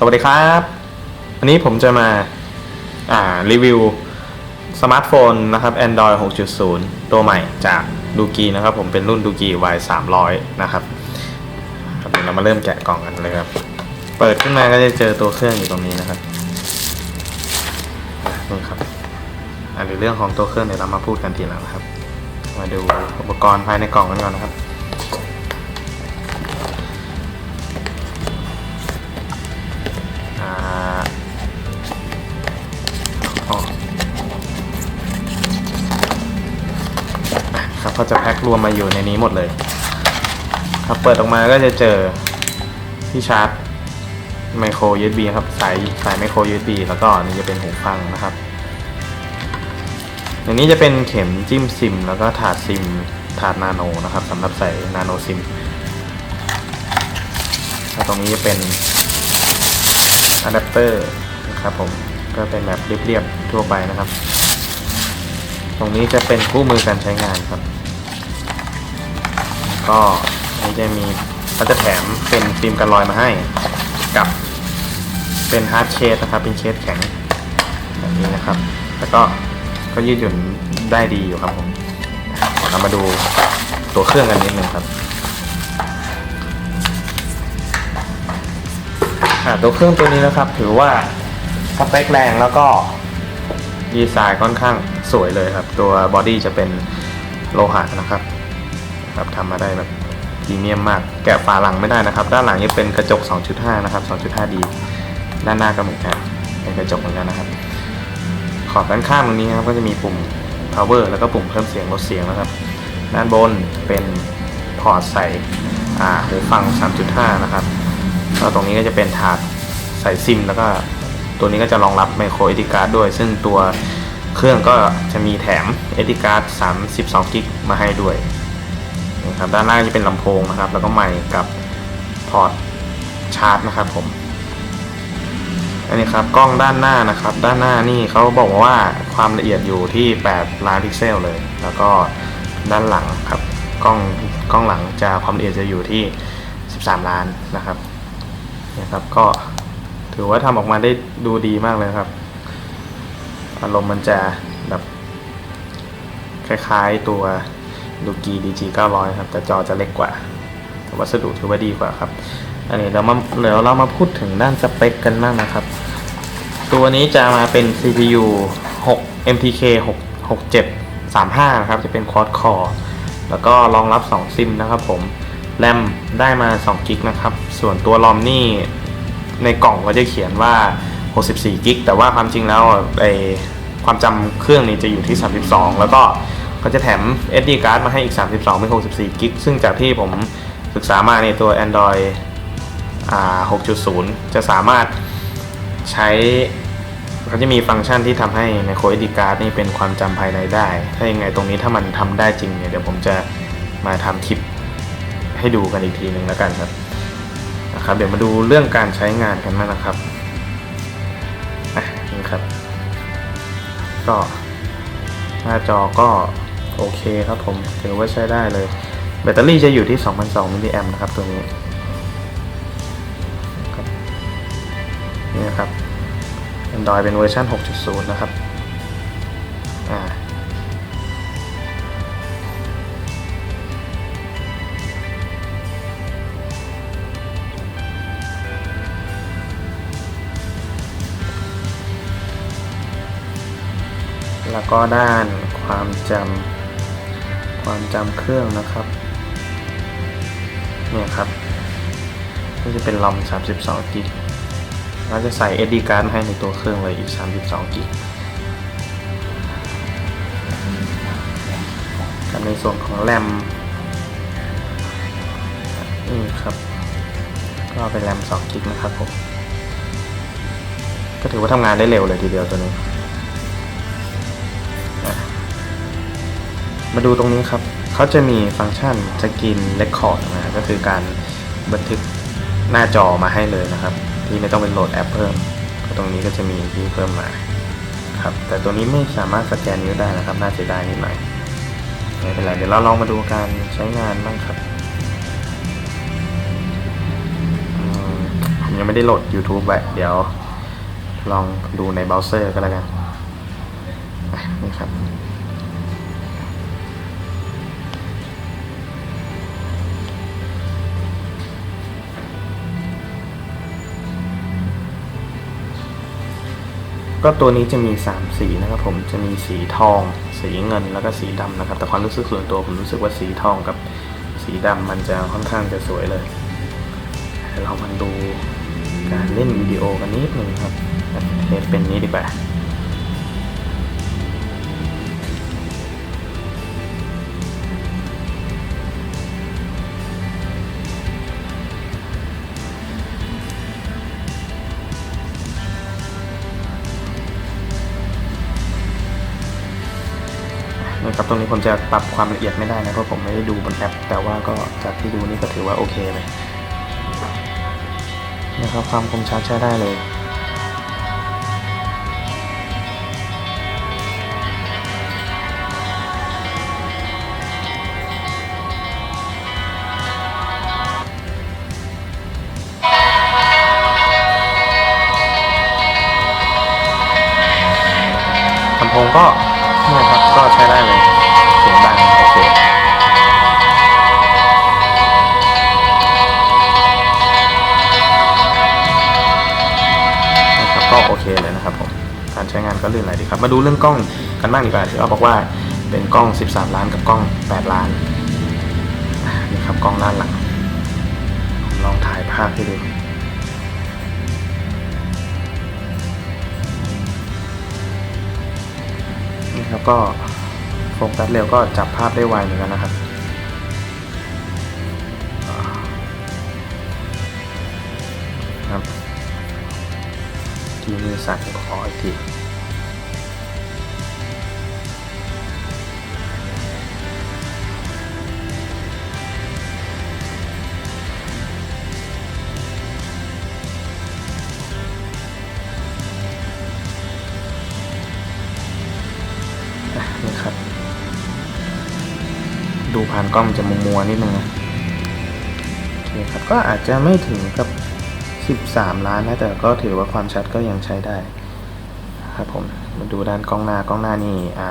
สวัสดีครับ วันนี้ผมจะมาอ่ารีวิวสมาร์ทโฟนนะครับ Android 6.0 ตัวใหม่จากดูกีนะครับ ผมเป็นรุ่นดูกี Y 300นะครับเดี๋ยวเรามาเริ่มแกะกล่องกันเลยครับ เปิดขึ้นมาก็จะเจอตัวเครื่องอยู่ตรงนี้นะครับนี่ครับอะหรือเรื่องของตัวเครื่องเดี๋ยวเรามาพูดกันทีหลังนะครับ มาดูอุปกรณ์ภายในกล่องกันก่อนนะครับ ครับก็จะแพ็ครวมมาอยู่ในนี้หมดเลย ครับเปิดออกมาก็จะเจอที่ชาร์จไมโคร USB ครับสายสายไมโคร USB แล้วก็อันนี่จะเป็นหูฟังนะครับอันนี้จะเป็นเข็มจิ้มซิม แล้วก็ถาดซิมถาดนาโนนะครับสำหรับใส่นาโนซิมแล้วตรงนี้จะเป็นอะแดปเตอร์นะครับผมก็เป็นแบบเรียบๆทั่วไปนะครับ ตรงนี้จะเป็นคู่มือการใช้งานครับ ก็นนี้จะมีเขาจะแถมเป็นฟิล์มกันรอยมาให้ กับเป็นฮาร์ดเคสนะครับ เป็นเคสแข็งแบบนี้นะครับ แล้วก็ก็ยืดหยุ่นได้ดีอยู่ครับผมเรามาดูตัวเครื่องกันนิดนึงครับอ่าตัวเครื่องตัวนี้นะครับ ถือว่าสเปคแรงแล้วก็ดีไซน์ค่อนข้าง สวยเลยครับ ตัวบอดี้จะเป็นโลหะนะครับครับทำมาได้แบบพรีเมียมมาก แกะฝาหลังไม่ได้นะครับ ด้านหลังจะเป็นกระจก 2.5 นะครับ 2.5D ด้านหน้าก็เหมือนกันเป็นกระจกเหมือนกันนะครับ ขอบด้านข้างตรงนี้ครับก็จะมีปุ่ม power แล้วก็ปุ่มเพิ่มเสียงลดเสียงนะครับ ด้านบนเป็นพอร์ตใส่อ่าหูฟัง 3.5 นะครับแล้วตรงนี้ก็จะเป็นถาดใส่ซิม แล้วก็ตัวนี้ก็จะรองรับไมโครเอดิการ์ดด้วย ซึ่งตัว เครื่องก็จะมีแถมเอดิการ์ด32 กิกมาให้ด้วยนะครับด้านล่างจะเป็นลำโพงนะครับ แล้วก็ไมค์กับพอร์ตชาร์จนะครับผมอันนี้ครับกล้องด้านหน้านะครับ ด้านหน้านี่เขาบอกว่าความละเอียดอยู่ที่ 8 ล้านพิกเซลเลย แล้วก็ด้านหลังครับกล้องกล้องหลังจะความละเอียดจะอยู่ที่ 13 ล้านนะครับนะครับก็ถือว่าทำออกมาได้ดูดีมากเลยครับ อารมณ์มันจะแบบคล้ายๆตัวดูกี DG 900 ครับ แต่จอจะเล็กกว่า แต่วัสดุถือว่าดีกว่าครับ อันนี้เรามาเดี๋ยวเรามาพูดถึงด้านสเปคกันบ้างนะครับ ตัวนี้จะมาเป็น CPU 6 MTK 6 67 35 นะครับ จะเป็น Quad Core แล้วก็รองรับ 2 ซิมนะครับผม แรมได้มา2กิกนะครับ ส่วนตัวรอมนี่ในกล่องก็จะเขียนว่า 64กิกแต่ว่าความจริงแล้วไอความจำเครื่องนี้จะอยู่ที่ 32 แล้วก็เขาจะแถม SD card มาให้อีก 32 เป็น 64กิกซึ่งจากที่ผมศึกษามาในตัว Android อ่า6.0 จะสามารถใช้เขาจะมีฟังก์ชันที่ทำให้ micro SD card นี่เป็นความจำภายในได้ ถ้ายังไงตรงนี้ถ้ามันทำได้จริงเนี่ยเดี๋ยวผมจะมาทำคลิปให้ดูกันอีกทีหนึ่งแล้วกันครับนะครับ เดี๋ยวมาดูเรื่องการใช้งานกันมางนะครับ อะครับ ก็หน้าจอก็โอเคครับผมถือว่าใช้ได้เลย แบตเตอรี่จะอยู่ที่ 2,200มิลลิแอมป์นะครับตัวนี้นี่นะครับ Android เป็นเวอร์ชัน6.0 นะครับ แล้วก็ด้านความจำความจำเครื่องนะครับเนี่ยครับก็จะเป็นลอม 32 กิกเราจะใส่ SD card ให้ในตัวเครื่องเลยอีก 32 กิกกับในส่วนของแรมนี่ครับ ก็เป็นแรม 2 กิกนะครับผม ก็ถือว่าทำงานได้เร็วเลยทีเดียวตัวนี้ มาดูตรงนี้ครับ เขาจะมีฟังก์ชันสกินเรคคอร์ดนะก็คือการบันทึกหน้าจอมาให้เลยนะครับ ที่ไม่ต้องเป็นโหลดแอปเพิ่มตรงนี้ก็จะมีที่เพิ่มมาครับ แต่ตัวนี้ไม่สามารถสแกนนิ้วได้นะครับ น่าเสียดายนิดหน่อยไม่เป็นไรเดี๋ยวเราลองมาดูการใช้งานบ้างครับอืมยังไม่ได้โหลด YouTube ไว้เดี๋ยว ลองดูในเบราว์เซอร์ก็แล้วกันนี่ครับ ก็ตัวนี้จะมี 3 สีนะครับผมจะมีสีทอง สีเงินแล้วก็สีดำนะครับ แต่ความรู้สึกส่วนตัวผมรู้สึกว่าสีทองกับสีดำมันจะค่อนข้างจะสวยเลยเรามาดูการเล่นวิดีโอกันนิดหนึ่งครับเทสเป็นนี้ดีกว่า นะครับตรงนี้ผมจะปรับความละเอียดไม่ได้นะเพราะผมไม่ได้ดูบนแอป แต่ว่าก็จากที่ดูนี่ก็ถือว่าโอเคเลยนะครับความคมชัดใช้ได้เลยลำโพงก็เนี่ยครับก็ใช้ได้เลย การใช้งานก็ลื่นไหลดีครับ มาดูเรื่องกล้องกันบ้างดีกว่าที่เราบอกว่าเป็นกล้อง 13 ล้านกับกล้อง 8 ล้านนี่ครับกล้องด้านหลังผมลองถ่ายภาพให้ดูนี่ครับก็โฟกัสเร็วก็จับภาพได้ไวเหมือนกันนะครับครับทีมือสั่นขออีกที กล้องจะมัวๆนิดนึงนะโอเคครับก็อาจจะไม่ถึงกับ 13 ล้านนะแต่ก็ถือว่าความชัดก็ยังใช้ได้ครับผมมาดูด้านกล้องหน้ากล้องหน้านี่อ่า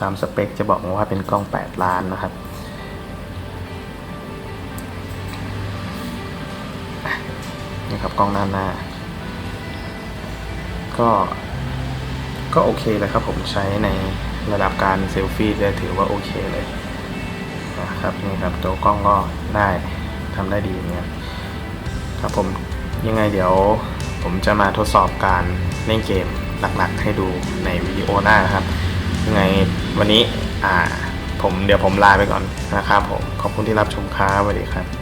ตามสเปคจะบอกมาว่าเป็นกล้อง 8 ล้านนะครับนี่ครับกล้องหน้าหน้า ก็ ก็โอเคเลยครับผมใช้ในระดับการเซลฟี่จะถือว่าโอเคเลย นะครับนี่ครับตัวกล้องก็ได้ทำได้ดีเนี่ยครับผมยังไงเดี๋ยวผมจะมาทดสอบการเล่นเกมหนักๆ ให้ดูในวิดีโอหน้านะครับ ยังไงวันนี้อ่าผมเดี๋ยวผมลาไปก่อนนะครับผมขอบคุณที่รับชมครับสวัสดีครับ